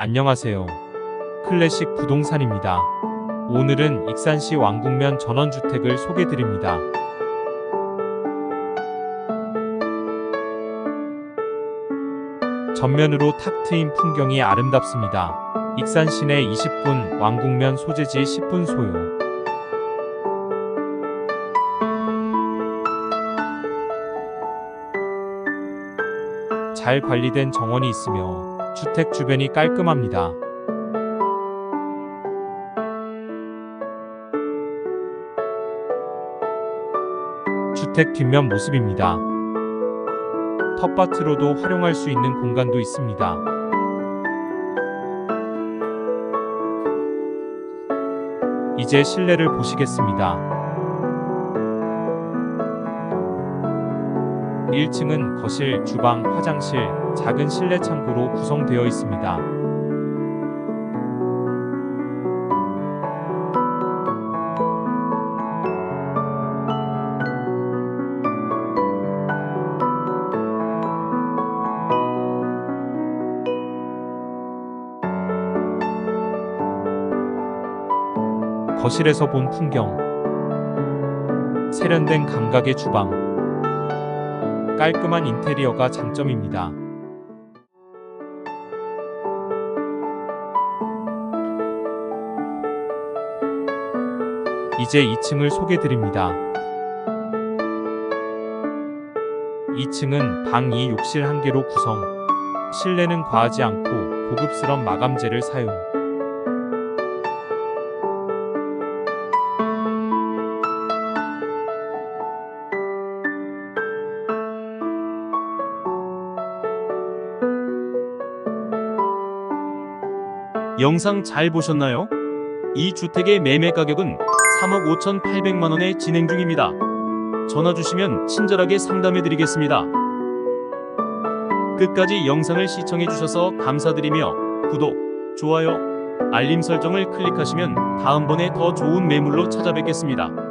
안녕하세요. 클래식 부동산입니다. 오늘은 익산시 왕국면 전원주택을 소개드립니다. 전면으로 탁 트인 풍경이 아름답습니다. 익산 시내 20분, 왕국면 소재지 10분 소요. 잘 관리된 정원이 있으며 주택 주변이 깔끔합니다. 주택 뒷면 모습입니다. 텃밭으로도 활용할 수 있는 공간도 있습니다. 이제 실내를 보시겠습니다. 1층은 거실, 주방, 화장실, 작은 실내 창고로 구성되어 있습니다. 거실에서 본 풍경. 세련된 감각의 주방. 깔끔한 인테리어가 장점입니다. 이제 2층을 소개드립니다. 2층은 방 2, 욕실 1개로 구성. 실내는 과하지 않고 고급스런 마감재를 사용. 영상 잘 보셨나요? 이 주택의 매매 가격은 3억 5,800만 원에 진행 중입니다. 전화 주시면 친절하게 상담해 드리겠습니다. 끝까지 영상을 시청해 주셔서 감사드리며 구독, 좋아요, 알림 설정을 클릭하시면 다음번에 더 좋은 매물로 찾아뵙겠습니다.